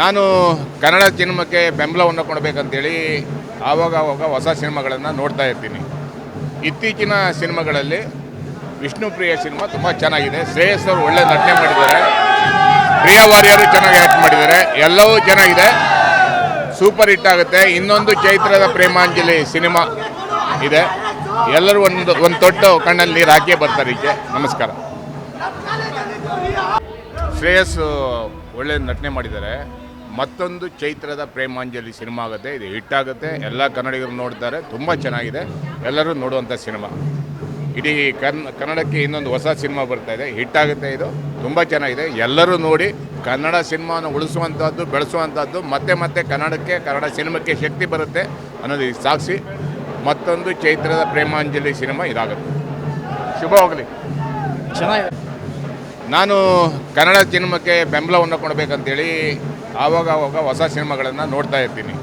ನಾನು ಕನ್ನಡ ಸಿನಿಮಾಕ್ಕೆ ಬೆಂಬಲವನ್ನು ಕೊಡಬೇಕಂತೇಳಿ ಆವಾಗ ಆವಾಗ ಹೊಸ ಸಿನಿಮಾಗಳನ್ನು ನೋಡ್ತಾ ಇರ್ತೀನಿ. ಇತ್ತೀಚಿನ ಸಿನಿಮಾಗಳಲ್ಲಿ ವಿಷ್ಣುಪ್ರಿಯ ಸಿನಿಮಾ ತುಂಬ ಚೆನ್ನಾಗಿದೆ. ಶ್ರೇಯಸ್ ಅವರು ಒಳ್ಳೆ ನಟನೆ ಮಾಡಿದ್ದಾರೆ. ಪ್ರಿಯ ವಾರಿಯರು ಚೆನ್ನಾಗಿ ಆ್ಯಕ್ಟ್ ಮಾಡಿದ್ದಾರೆ. ಎಲ್ಲವೂ ಚೆನ್ನಾಗಿದೆ. ಸೂಪರ್ ಹಿಟ್ ಆಗುತ್ತೆ. ಇನ್ನೊಂದು ಚೈತ್ರದ ಪ್ರೇಮಾಂಜಲಿ ಸಿನಿಮಾ ಇದೆ. ಎಲ್ಲರೂ ಒಂದು ಒಂದು ತೊಟ್ಟು ಕಣ್ಣಲ್ಲಿ ನೀರು ಬರ್ತಾರೆ ಈಚೆ ನಮಸ್ಕಾರ. ಶ್ರೇಯಸ್ ಒಳ್ಳೆ ನಟನೆ ಮಾಡಿದ್ದಾರೆ. ಮತ್ತೊಂದು ಚೈತ್ರದ ಪ್ರೇಮಾಂಜಲಿ ಸಿನಿಮಾ ಆಗುತ್ತೆ. ಇದು ಹಿಟ್ ಆಗುತ್ತೆ. ಎಲ್ಲ ಕನ್ನಡಿಗರು ನೋಡ್ತಾರೆ. ತುಂಬ ಚೆನ್ನಾಗಿದೆ. ಎಲ್ಲರೂ ನೋಡುವಂಥ ಸಿನಿಮಾ. ಇಡೀ ಕನ್, ಕನ್ನಡಕ್ಕೆ ಇನ್ನೊಂದು ಹೊಸ ಸಿನಿಮಾ ಬರ್ತಾ ಇದೆ. ಹಿಟ್ ಆಗುತ್ತೆ ಇದು. ತುಂಬ ಚೆನ್ನಾಗಿದೆ. ಎಲ್ಲರೂ ನೋಡಿ ಕನ್ನಡ ಸಿನಿಮಾನ ಉಳಿಸುವಂಥದ್ದು ಬೆಳೆಸುವಂಥದ್ದು ಮತ್ತೆ ಮತ್ತೆ ಕನ್ನಡಕ್ಕೆ, ಕನ್ನಡ ಸಿನಿಮಾಕ್ಕೆ ಶಕ್ತಿ ಬರುತ್ತೆ ಅನ್ನೋದು ಸಾಕ್ಷಿ. ಮತ್ತೊಂದು ಚೈತ್ರದ ಪ್ರೇಮಾಂಜಲಿ ಸಿನಿಮಾ ಇದಾಗುತ್ತೆ. ಶುಭ ಹೋಗಲಿ. ಚೆನ್ನಾಗಿದೆ. ನಾನು ಕನ್ನಡ ಸಿನಿಮಾಕ್ಕೆ ಬೆಂಬಲವನ್ನು ಕೊಡಬೇಕಂತೇಳಿ ಆವಾಗ ಆವಾಗ ಹೊಸ ಸಿನಿಮಾಗಳನ್ನು ನೋಡ್ತಾ ಇರ್ತೀನಿ.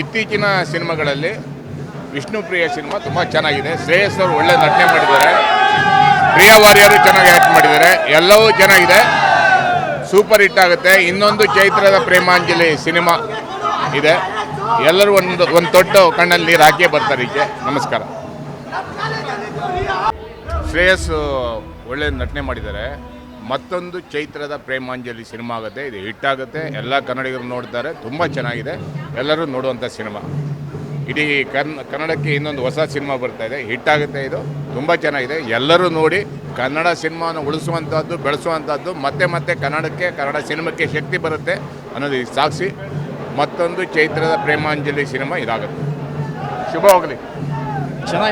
ಇತ್ತೀಚಿನ ಸಿನಿಮಾಗಳಲ್ಲಿ ವಿಷ್ಣುಪ್ರಿಯ ಸಿನಿಮಾ ತುಂಬ ಚೆನ್ನಾಗಿದೆ. ಶ್ರೇಯಸ್ ಅವರು ಒಳ್ಳೆ ನಟನೆ ಮಾಡಿದ್ದಾರೆ. ಪ್ರಿಯ ವಾರಿಯರು ಚೆನ್ನಾಗಿ ಆ್ಯಕ್ಟ್ ಮಾಡಿದ್ದಾರೆ. ಎಲ್ಲವೂ ಚೆನ್ನಾಗಿದೆ. ಸೂಪರ್ ಹಿಟ್ ಆಗುತ್ತೆ. ಇನ್ನೊಂದು ಚೈತ್ರದ ಪ್ರೇಮಾಂಜಲಿ ಸಿನಿಮಾ ಇದೆ. ಎಲ್ಲರೂ ಒಂದು ಒಂದು ತೊಟ್ಟು ಕಣ್ಣಲ್ಲಿ ನೀರು ಹಾಕೇ ಬರ್ತಾರೆ ಈಚೆ. ನಮಸ್ಕಾರ. ಶ್ರೇಯಸ್ ಒಳ್ಳೆ ನಟನೆ ಮಾಡಿದ್ದಾರೆ. ಮತ್ತೊಂದು ಚೈತ್ರದ ಪ್ರೇಮಾಂಜಲಿ ಸಿನಿಮಾ ಆಗುತ್ತೆ. ಇದು ಹಿಟ್ ಆಗುತ್ತೆ. ಎಲ್ಲ ಕನ್ನಡಿಗರು ನೋಡ್ತಾರೆ. ತುಂಬ ಚೆನ್ನಾಗಿದೆ. ಎಲ್ಲರೂ ನೋಡುವಂಥ ಸಿನಿಮಾ. ಇಡೀ ಕನ್, ಕನ್ನಡಕ್ಕೆ ಇನ್ನೊಂದು ಹೊಸ ಸಿನಿಮಾ ಬರ್ತಾ ಇದೆ. ಹಿಟ್ ಆಗುತ್ತೆ ಇದು. ತುಂಬ ಚೆನ್ನಾಗಿದೆ. ಎಲ್ಲರೂ ನೋಡಿ ಕನ್ನಡ ಸಿನಿಮಾವನ್ನು ಉಳಿಸುವಂಥದ್ದು ಬೆಳೆಸುವಂಥದ್ದು ಮತ್ತೆ ಮತ್ತೆ ಕನ್ನಡಕ್ಕೆ, ಕನ್ನಡ ಸಿನಿಮಾಕ್ಕೆ ಶಕ್ತಿ ಬರುತ್ತೆ ಅನ್ನೋದು ಸಾಕ್ಷಿ. ಮತ್ತೊಂದು ಚೈತ್ರದ ಪ್ರೇಮಾಂಜಲಿ ಸಿನಿಮಾ ಇದಾಗುತ್ತೆ. ಶುಭವಾಗಲಿ ಚೆನ್ನಾಗಿದೆ